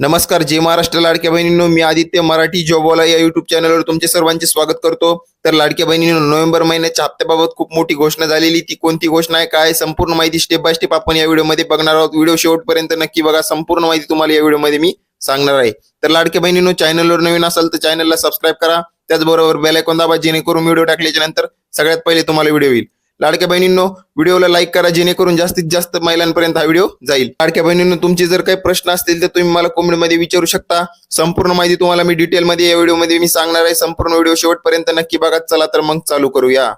नमस्कार जय महाराष्ट्र लाडक्या बहिणींनो. मी आदित्य मराठी जॉबवाला या युट्यूब चॅनलवर तुमचे सर्वांचे स्वागत करतो. तर लाडक्या बहिणींनो नोव्हेंबर महिन्याच्या हप्त्याबाबत खूप मोठी घोषणा झालेली. ती कोणती घोषणा आहे काय संपूर्ण माहिती स्टेप बाय स्टेप आपण या व्हिडिओमध्ये बघणार आहोत. व्हिडिओ शेवटपर्यंत नक्की बघा. संपूर्ण माहिती तुम्हाला या व्हिडिओमध्ये मी सांगणार आहे. तर लाडक्या बहिणींनो चॅनलवर नवीन असाल तर चॅनलला सबस्क्राईब करा. त्याचबरोबर बेलायकोन दाबा जेणेकरून व्हिडिओ टाकल्याच्या नंतर सगळ्यात पहिले तुम्हाला व्हिडिओ येईल. लाडक्या बहिणींनो व्हिडिओला लाईक करा जेणेकरून जास्तीत जास्त महिलांपर्यंत हा व्हिडिओ जाईल. लाडक्या बहिणींनो तुमचे जर काही प्रश्न असतील तर तुम्ही मला कमेंटमध्ये विचारू शकता. संपूर्ण माहिती तुम्हाला मी डिटेलमध्ये या व्हिडिओमध्ये मी सांगणार आहे. संपूर्ण व्हिडिओ शेवटपर्यंत नक्की बघा. चला तर मग चालू करूया.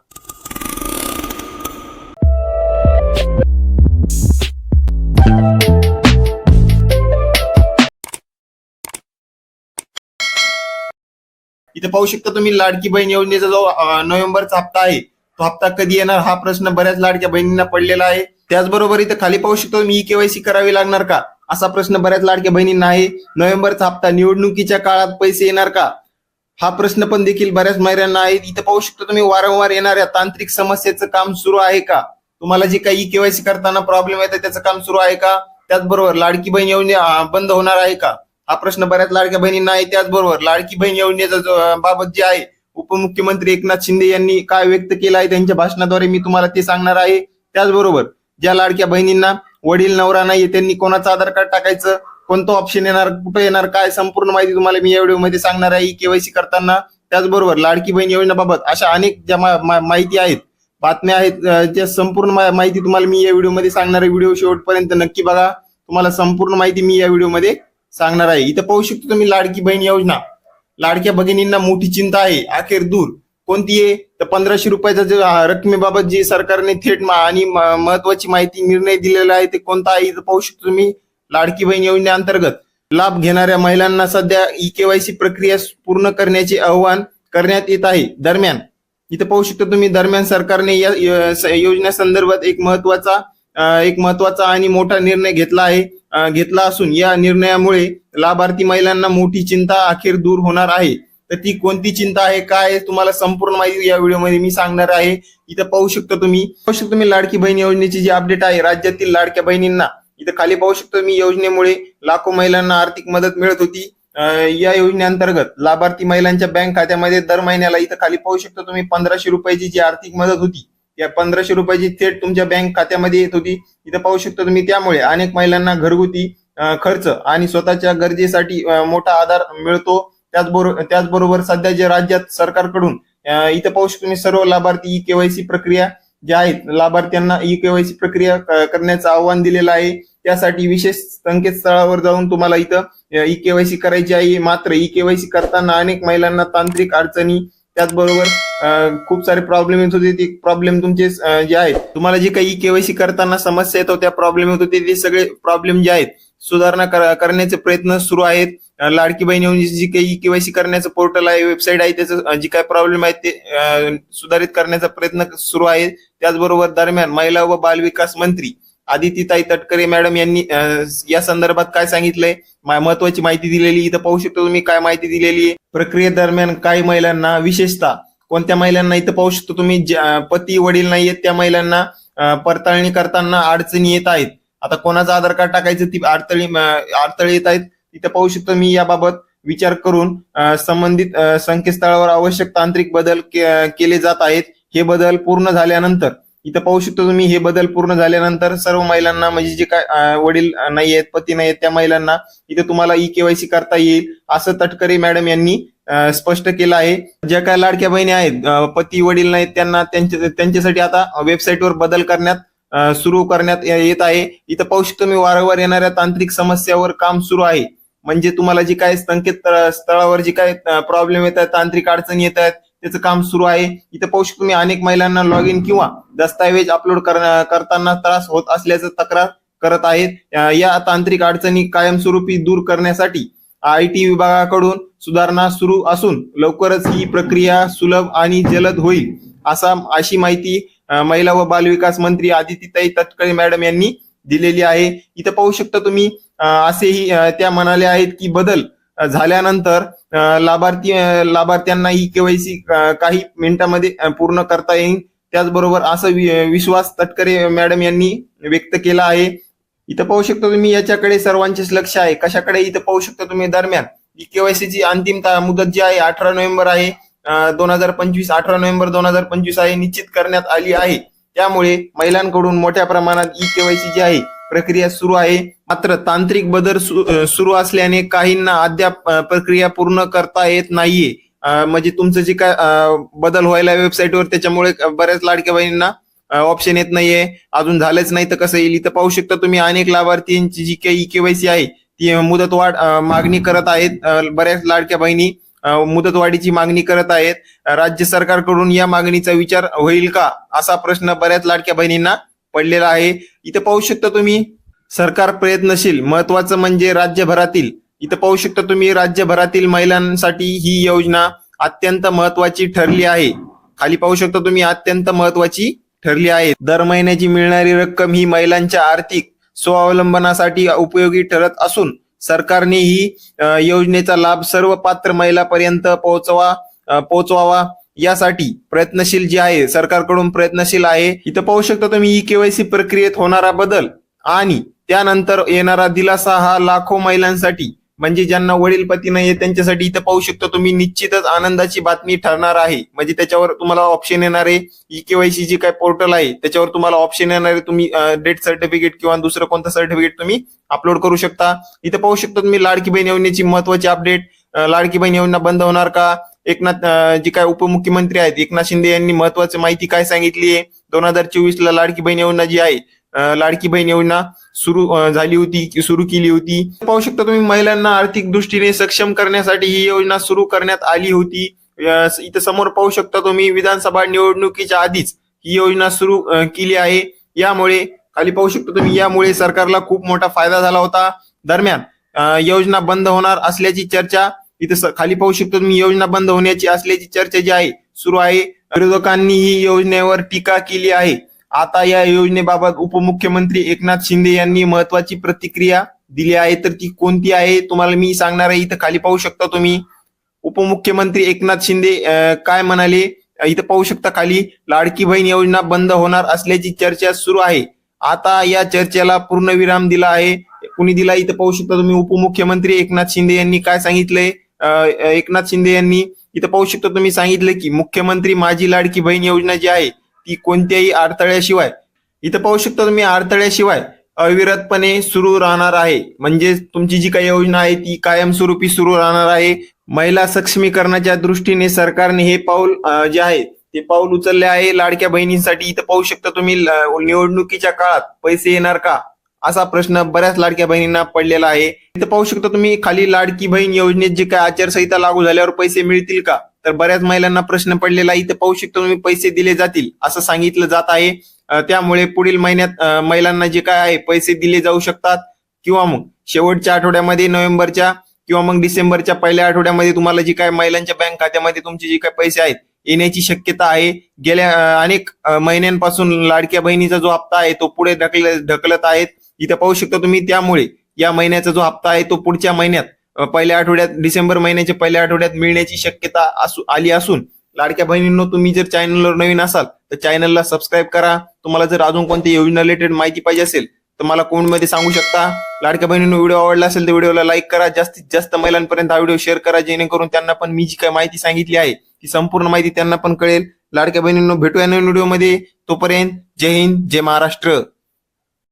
इथे पाहू शकता तुम्ही लाडकी बहीण योजनेचा जो नोव्हेंबरचा हप्ता आहे तो हप्ता कधी येणार? हा प्रश्न बऱ्याच लाडक्या बहिणींना पडलेला आहे. त्याचबरोबर इथं खाली पाहू शकतो मी केवायसी करावी लागणार का? असा प्रश्न बऱ्याच लाडक्या बहिणींना आहे. नोव्हेंबरचा हप्ता निवडणुकीच्या काळात पैसे येणार का? हा प्रश्न पण देखील बऱ्याच महिलांना आहे. इथं पाहू शकतो तुम्ही वारंवार येणाऱ्या तांत्रिक समस्येचं काम सुरू आहे का? तुम्हाला जे काही ई केवायसी करताना प्रॉब्लेम येतात त्याचं काम सुरू आहे का? त्याचबरोबर लाडकी बहीण योजना बंद होणार आहे का? हा प्रश्न बऱ्याच लाडक्या बहिणींना आहे. त्याचबरोबर लाडकी बहीण योजनेचा बाबत जे आहे उपमुख्यमंत्री एकनाथ शिंदे यांनी काय व्यक्त केलं आहे त्यांच्या भाषणाद्वारे मी तुम्हाला ते सांगणार आहे. त्याचबरोबर ज्या लाडक्या बहिणींना वडील नवरा नाही त्यांनी कोणाचं आधार कार्ड टाकायचं? कोणतं ऑप्शन येणार? कुठं येणार? काय? संपूर्ण माहिती तुम्हाला मी या व्हिडिओमध्ये सांगणार आहे. केवायसी करताना. त्याचबरोबर लाडकी बहीण योजनेबाबत अशा अनेक ज्या माहिती आहेत बातम्या आहेत त्या संपूर्ण माहिती तुम्हाला मी या व्हिडिओमध्ये सांगणार आहे. व्हिडिओ शेवटपर्यंत नक्की बघा. तुम्हाला संपूर्ण माहिती मी या व्हिडिओमध्ये सांगणार आहे. इथं पाहू शकतो तुम्ही लाडकी बहीण योजना. लाडक्या भगिनींना मोठी चिंता आहे अखेर दूर. कोणती आहे? तर पंधराशे रुपयाचा जे रकमेबाबत जी सरकारने थेट आणि महत्वाची माहिती निर्णय दिलेला आहे ते कोणता आहे पाहू शकतो तुम्ही. लाडकी बहीण योजनेअंतर्गत लाभ घेणाऱ्या महिलांना सध्या ई केवायसी प्रक्रिया पूर्ण करण्याचे आवाहन करण्यात येत आहे. दरम्यान इथं पाहू शकता तुम्ही दरम्यान सरकारने या योजनेसंदर्भात एक महत्त्वाचा एक महत्त्वाचा आणि मोठा निर्णय घेतला आहे. घेतला असून या निर्णयामुळे लाभार्थी महिलांना मोठी चिंता अखेर दूर होणार आहे. तर ती कोणती चिंता आहे काय तुम्हाला संपूर्ण माहिती या व्हिडिओमध्ये मी सांगणार आहे. इथं पाहू शकता तुम्ही. पाहू शकता तुम्ही लाडकी बहीण योजनेची जी अपडेट आहे राज्यातील लाडक्या बहिणींना. इथं खाली पाहू शकतो मी योजनेमुळे लाखो महिलांना आर्थिक मदत मिळत होती. या योजनेअंतर्गत लाभार्थी महिलांच्या बँक खात्यामध्ये दर महिन्याला इथं खाली पाहू शकतो तुम्ही पंधराशे रुपयाची जी आर्थिक मदत होती या पंधराशे रुपयाची थेट तुमच्या बँक खात्यामध्ये येत होती. इथं पाहू शकतो तुम्ही त्यामुळे अनेक महिलांना घरगुती खर्च आणि स्वतःच्या गरजेसाठी मोठा आधार मिळतो. त्याचबरोबर त्याचबरोबर सध्या जे राज्यात सरकारकडून इथं पाहू शकतो तुम्ही सर्व लाभार्थी ई केवायसी प्रक्रिया ज्या आहेत लाभार्थ्यांना ई केवायसी प्रक्रिया करण्याचं आव्हान दिलेलं आहे. त्यासाठी विशेष संकेतस्थळावर जाऊन तुम्हाला इथं ई केवायसी करायची आहे. मात्र ई केवायसी करताना अनेक महिलांना तांत्रिक अडचणी त्याचबरोबर खूप सारे प्रॉब्लेम येत होते. ती प्रॉब्लेम तुमचे जे आहेत तुम्हाला जे काही केवायसी करताना समस्या येत होत्या प्रॉब्लेम येत होते. ते सगळे प्रॉब्लेम जे आहेत सुधारणा करण्याचे प्रयत्न सुरू आहेत. लाडकी बहीण जी काही केवायसी करण्याचं पोर्टल आहे वेबसाईट आहे त्याचं जी जे काही प्रॉब्लेम आहेत ते सुधारित करण्याचा प्रयत्न सुरू आहे. त्याचबरोबर दरम्यान महिला व बालविकास मंत्री आदितीताई तटकरे मॅडम यांनी या संदर्भात काय सांगितलंय? महत्वाची माहिती दिलेली इथं पाहू शकतो तुम्ही काय माहिती दिलेली आहे. प्रक्रियेदरम्यान काही महिलांना विशेषतः कोणत्या महिलांना इथं पाहू शकतो तुम्ही? ज्या- पती वडील नाहीयेत त्या महिलांना पडताळणी करताना अडचणी येत आहेत. आता कोणाचं आधार कार्ड टाकायचं ती अडचणी अडथळे येत आहेत. इथं पाहू शकतो मी याबाबत विचार करून संबंधित संकेतस्थळावर आवश्यक तांत्रिक बदल के- केले जात आहेत. हे बदल पूर्ण झाल्यानंतर इथं पाहू शकतो तुम्ही हे बदल पूर्ण झाल्यानंतर सर्व महिलांना म्हणजे जे काय वडील नाही आहेत पती नाही आहेत त्या महिलांना इथं तुम्हाला ई केवायसी करता येईल असं तटकरे मॅडम यांनी स्पष्ट केलं आहे. ज्या काय लाडक्या बहिणी आहेत पती वडील नाहीत त्यांना त्यांच्या त्यांच्यासाठी आता वेबसाईटवर बदल करण्यात सुरू करण्यात येत आहे. इथं पाहू शकतो मी वारंवार येणाऱ्या तांत्रिक समस्यावर काम सुरू आहे. म्हणजे तुम्हाला जी काय संकेत स्थळावर जी काय प्रॉब्लेम येत आहेत तांत्रिक अडचणी येत आहेत त्याचं काम सुरू आहे. इथं पाहू शकतो मी अनेक महिलांना लॉग इन किंवा दस्तावेज अपलोड करताना त्रास होत असल्याचं तक्रार करत आहेत. या तांत्रिक अडचणी कायमस्वरूपी दूर करण्यासाठी आय टी विभागाकडून सुधारणा सुरू असून लवकरच ही प्रक्रिया सुलभ आणि जलद होईल असा अशी माहिती महिला व बालविकास मंत्री आदितीताई तटकळे मॅडम यांनी दिलेली आहे. इथं पाहू शकता तुम्ही असेही त्या म्हणाल्या आहेत की बदल झाल्यानंतर लाभार्थी लाभार्थ्यांना ही केवायसी काही मिनिटांमध्ये पूर्ण करता येईल. त्याचबरोबर असं वि- विश्वास तटकरे मॅडम यांनी व्यक्त केला आहे. इथं पाहू शकता तुम्ही याच्याकडे सर्वांचेच लक्ष आहे. कशाकडे इथं पाहू शकता तुम्ही दरम्यान? ई केवायसीची अंतिम ता- मुदत जी आहे अठरा नोव्हेंबर आहे दोन हजार पंचवीस अठरा नोव्हेंबर दोन हजार पंचवीस आहे निश्चित करण्यात आली आहे. त्यामुळे महिलांकडून मोठ्या प्रमाणात ई केवायसी जी आहे प्रक्रिया सुरू आहे. मात्र तांत्रिक बदल सु- सुरू असल्याने काहींना अद्याप प्रक्रिया पूर्ण करता येत नाहीये. म्हणजे तुमचं जे काय बदल व्हायला वेबसाईटवर त्याच्यामुळे बऱ्याच लाडक्या बहिणींना ऑप्शन येत नाहीये. अजून झालंच नाही तर कसं येईल? इथं पाहू शकता तुम्ही अनेक लाभार्थींची जी काही केवायसी आहे ती मुदतवाढ मागणी करत आहेत. बऱ्याच लाडक्या बहिणी मुदतवाढीची मागणी करत आहेत. राज्य सरकारकडून या मागणीचा विचार होईल का? असा प्रश्न बऱ्याच लाडक्या बहिणींना पडलेला आहे. इथं पाहू शकता तुम्ही सरकार प्रयत्नशील महत्वाचं म्हणजे राज्यभरातील. इथं पाहू शकता तुम्ही राज्यभरातील महिलांसाठी ही योजना अत्यंत महत्वाची ठरली आहे. खाली पाहू शकता तुम्ही अत्यंत महत्वाची ठरली आहे. दर महिन्याची मिळणारी रक्कम ही महिलांच्या आर्थिक स्वावलंबनासाठी उपयोगी ठरत असून सरकारने ही योजनेचा लाभ सर्व पात्र महिलापर्यंत पोहोचवा पोहोचवावा यासाठी प्रयत्नशील जे आहे सरकारकडून प्रयत्नशील आहे. इथं पाहू शकता तुम्ही ई केवायसी प्रक्रियेत होणारा बदल आणि त्यानंतर येणारा दिलासा हा लाखो महिलांसाठी म्हणजे ज्यांना वडील पती नाहीये त्यांच्यासाठी इथं पाहू शकतो तुम्ही निश्चितच आनंदाची बातमी ठरणार आहे. म्हणजे त्याच्यावर तुम्हाला ऑप्शन येणार आहे. ई केवायसी जी काय पोर्टल आहे त्याच्यावर तुम्हाला ऑप्शन येणार आहे. तुम्ही डेट सर्टिफिकेट किंवा दुसरं कोणतं सर्टिफिकेट तुम्ही अपलोड करू शकता. इथं पाहू शकता तुम्ही लाडकी बहीण योजनेची महत्वाची अपडेट लाडकी बहीण योजना बंद होणार का? एकनाथ जी जे काय उपमुख्यमंत्री आहेत एकनाथ शिंदे यांनी महत्वाची माहिती काय सांगितली आहे? दोन हजार चोवीस ला लाडकी बहीण योजना जी आहे लाडकी बहीण योजना सुरू झाली होती सुरू केली होती. पाहू शकता तुम्ही महिलांना आर्थिक दृष्टीने सक्षम करण्यासाठी ही योजना सुरू करण्यात आली होती. इथं समोर पाहू शकता तुम्ही विधानसभा निवडणुकीच्या आधीच ही योजना सुरू केली आहे. यामुळे खाली पाहू शकता तुम्ही यामुळे सरकारला खूप मोठा फायदा झाला होता. दरम्यान योजना बंद होणार असल्याची चर्चा इथं खाली पाहू शकतो तुम्ही योजना बंद होण्याची असल्याची चर्चा जी आहे सुरू आहे. विरोधकांनी ही योजनेवर टीका केली आहे. आता या योजनेबाबत उपमुख्यमंत्री एकनाथ शिंदे यांनी महत्वाची प्रतिक्रिया दिली आहे. तर ती कोणती आहे? तुम्हाला मी सांगणार आहे. इथं खाली पाहू शकता तुम्ही. उपमुख्यमंत्री एकनाथ शिंदे काय म्हणाले? इथं पाहू शकता खाली लाडकी बहीण योजना बंद होणार असल्याची चर्चा सुरू आहे. आता या चर्चेला पूर्णविराम दिला आहे. कुणी दिला? इथं पाहू शकता तुम्ही उपमुख्यमंत्री एकनाथ शिंदे यांनी काय सांगितलंय? अं, एकनाथ शिंदे यांनी इथं पाहू शकता तुम्ही सांगितलं की मुख्यमंत्री माझी लाडकी बहीण योजना जी आहे ती कोणत्याही अडथळ्याशिवाय इथं पाहू शकता तुम्ही अडथळ्याशिवाय अविरतपणे सुरू राहणार आहे. म्हणजे तुमची जी काही योजना आहे ती कायमस्वरूपी सुरू राहणार आहे. महिला सक्षमीकरणाच्या दृष्टीने सरकारने हे पाऊल जे आहे ते पाऊल उचलले आहे. लाडक्या बहिणींसाठी इथं पाहू शकता तुम्ही निवडणुकीच्या काळात पैसे येणार का? असा प्रश्न बऱ्याच लाडक्या बहिणींना पडलेला आहे. इथं पाहू शकता तुम्ही खाली लाडकी बहीण योजनेत जे काय आचारसंहिता लागू झाल्यावर पैसे मिळतील का? तर बऱ्याच महिलांना प्रश्न पडलेला आहे पाहू शकतो तुम्ही पैसे दिले जातील. असं सांगितलं जात आहे. त्यामुळे पुढील महिन्यात महिलांना जे काय आहे पैसे दिले जाऊ शकतात किंवा मग शेवटच्या आठवड्यामध्ये नोव्हेंबरच्या किंवा मग डिसेंबरच्या पहिल्या आठवड्यामध्ये तुम्हाला जी काय महिलांच्या बँक खात्यामध्ये तुमचे जे काय पैसे आहेत येण्याची शक्यता आहे. गेल्या अनेक महिन्यांपासून लाडक्या बहिणीचा जो हप्ता आहे तो पुढे ढकल ढकलत आहेत. इथं पाहू शकता तुम्ही त्यामुळे या महिन्याचा जो हप्ता आहे तो पुढच्या महिन्यात पहिल्या आठवड्यात डिसेंबर महिन्याच्या पहिल्या आठवड्यात मिळण्याची शक्यता असू आली असून लाडक्या बहिणींनो तुम्ही जर चॅनलवर नवीन असाल तर चॅनलला सबस्क्राईब करा. तुम्हाला जर अजून कोणती योजना रिलेटेड माहिती पाहिजे असेल तर मला मध्ये सांगू शकता. लाडक्या बहिणींनो व्हिडिओ आवडला असेल तर व्हिडिओला लाईक करा. जास्तीत जास्त महिलांपर्यंत हा व्हिडिओ शेअर करा जेणेकरून त्यांना पण मी जी काय माहिती सांगितली आहे ती संपूर्ण माहिती त्यांना पण कळेल. लाडक्या बहिणींनो भेटूया नवीन व्हिडिओमध्ये. तोपर्यंत जय हिंद जय महाराष्ट्र.